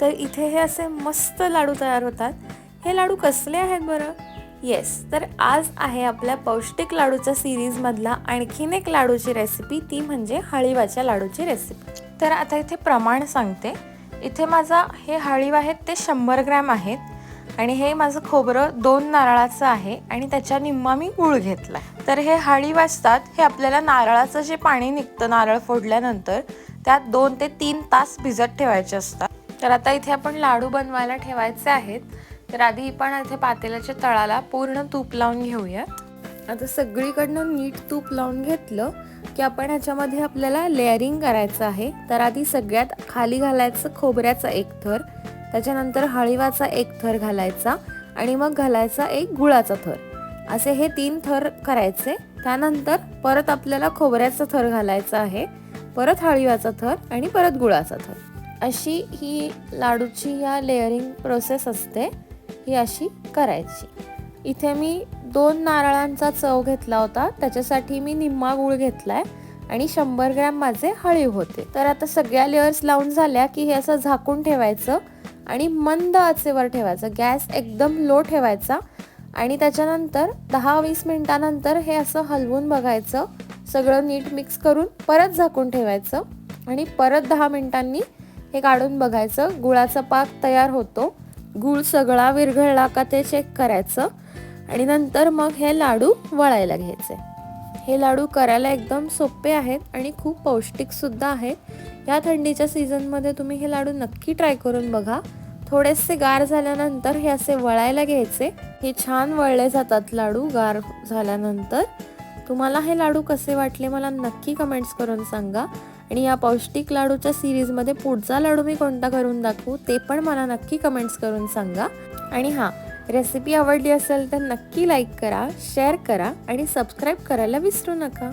तर इथे हे असे मस्त लाडू तयार होतात. हे लाडू कसले आहेत बरं? येस तर आज आहे आपल्या पौष्टिक लाडूच्या सिरीजमधला आणखीन एक लाडूची रेसिपी ती म्हणजे हळीवाच्या लाडूची रेसिपी तर आता इथे प्रमाण सांगते. इथे माझा हे हळीव आहेत ते शंभर ग्रॅम आहेत. आणि हे माझं खोबरं दोन नारळाचं आहे आणि त्याच्या निम्मा मी गूळ घेतला तर हे हळीव असतात हे आपल्याला नारळाचं जे पाणी निघतं नारळ फोडल्यानंतर त्यात दोन ते तीन तास भिजत ठेवायचे असतात. तर आता इथे आपण लाडू बनवायला ठेवायचे आहेत. तर आधी पण इथे पातेल्याच्या तळाला पूर्ण तूप लावून घेऊयात आता सगळीकडनं नीट तूप लावून घेतलं की आपण ह्याच्यामध्ये आपल्याला लेअरिंग करायचं आहे. तर आधी सगळ्यात खाली घालायचं खोबऱ्याचा एक थर त्याच्यानंतर हळीवाचा एक थर घालायचा आणि मग घालायचा एक गुळाचा थर. असे हे तीन थर करायचे. त्यानंतर परत आपल्याला खोबऱ्याचा थर घालायचा आहे परत हळीवाचा थर आणि परत गुळाचा थर. अशी ही लाडूची या लेअरिंग प्रोसेस असते ही अशी करायची. इथे मी दोन नारळांचा चव घेतला होता त्याच्यासाठी मी निम्मा गूळ घेतलाय आणि शंभर ग्रॅम माझे हळीव होते. तर आता सगळ्या लेअर्स लावून झाल्या की हे असं झाकून ठेवायचं आणि मंद आचेवर ठेवायचं. गॅस एकदम लो ठेवायचा आणि त्याच्यानंतर दहा वीस मिनटानंतर हे असं हलवून बघायचं. सगळं नीट मिक्स करून परत झाकून ठेवायचं आणि परत दहा मिनिटांनी हे काढून बघायचं. गुळाचा पाक तयार होतो. गूळ सगळा विरघळला का ते चेक करायचं. आणि नंतर मग हे लाडू वळायला घ्यायचे. हे लाडू करायला एकदम सोपे आहेत आणि खूप पौष्टिक सुद्धा आहेत. या थंडीच्या सीझनमध्ये तुम्ही हे लाडू नक्की ट्राय करून बघा. थोडेसे गार झाल्यानंतर हे असे वळायला घ्यायचे. हे छान वळले जातात लाडू गार झाल्यानंतर. तुम्हाला हे लाडू कसे वाटले मला नक्की कमेंट्स करून सांगा. आणि या पौष्टिक लाडूच्या सिरीजमध्ये पुढचा लाडू मी कोणता करून दाखवू ते पण मला नक्की कमेंट्स करून सांगा. आणि हां रेसिपी आवडली असेल तर नक्की लाईक करा शेअर करा आणि सबस्क्राईब करायला विसरू नका.